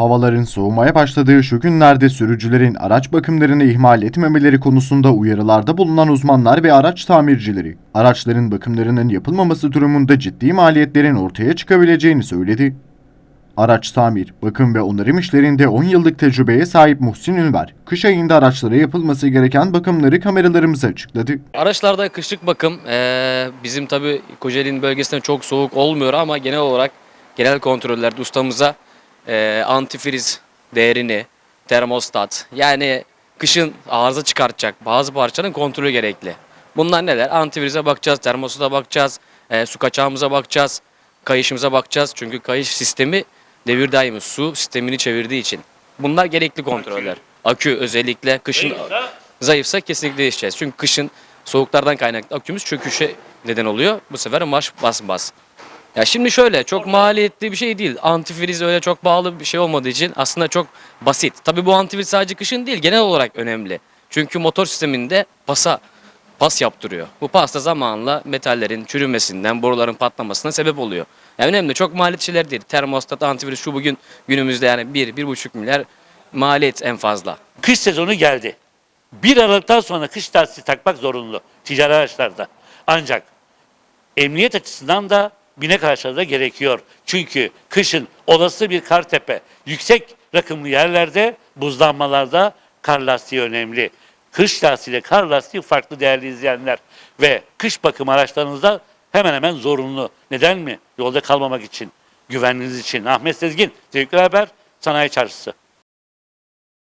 Havaların soğumaya başladığı şu günlerde sürücülerin araç bakımlarını ihmal etmemeleri konusunda uyarılarda bulunan uzmanlar ve araç tamircileri, araçların bakımlarının yapılmaması durumunda ciddi maliyetlerin ortaya çıkabileceğini söyledi. Araç tamir, bakım ve onarım işlerinde 10 yıllık tecrübeye sahip Muhsin Ünver, kış ayında araçlara yapılması gereken bakımları kameralarımıza açıkladı. Araçlarda kışlık bakım eee, bizim tabi Kocaeli'nin bölgesinde çok soğuk olmuyor ama genel olarak genel kontrollerde ustamıza eee, antifriz değerini, termostat yani kışın arıza çıkartacak bazı parçaların kontrolü gerekli. Bunlar neler? Antifrize bakacağız, termostata bakacağız, eee, su kaçağımıza bakacağız, kayışımıza bakacağız. Çünkü kayış sistemi devir daimi su sistemini çevirdiği için. Bunlar gerekli kontroller. Akü özellikle kışın zayıfsa kesinlikle değişeceğiz. Çünkü kışın soğuklardan kaynaklı akümüz çöküşe neden oluyor. Bu sefer marş bas bas. Ya şimdi şöyle çok maliyetli bir şey değil. Antifriz öyle çok pahalı bir şey olmadığı için aslında çok basit. Tabii bu antifriz sadece kışın değil genel olarak önemli. Çünkü motor sisteminde pasa pas yaptırıyor. Bu pas da zamanla metallerin çürümesinden, boruların patlamasına sebep oluyor. Yani önemli çok maliyetli şeyler değil. Termostat, antifriz şu bugün günümüzde yani 1-1,5 milyar maliyet en fazla. Kış sezonu geldi. 1 Aralık'tan sonra kış lastiği takmak zorunlu ticari araçlarda. Ancak emniyet açısından da binek araçlarda gerekiyor. Çünkü kışın olası bir kar tepe, yüksek rakımlı yerlerde buzlanmalarda kar lastiği önemli. Kış lastiği ile kar lastiği farklı değerli izleyenler. Ve kış bakım araçlarınızda hemen hemen zorunlu. Neden mi? Yolda kalmamak için, güvenliğiniz için. Ahmet Sezgin, Zevkli Haber, Sanayi Çarşısı.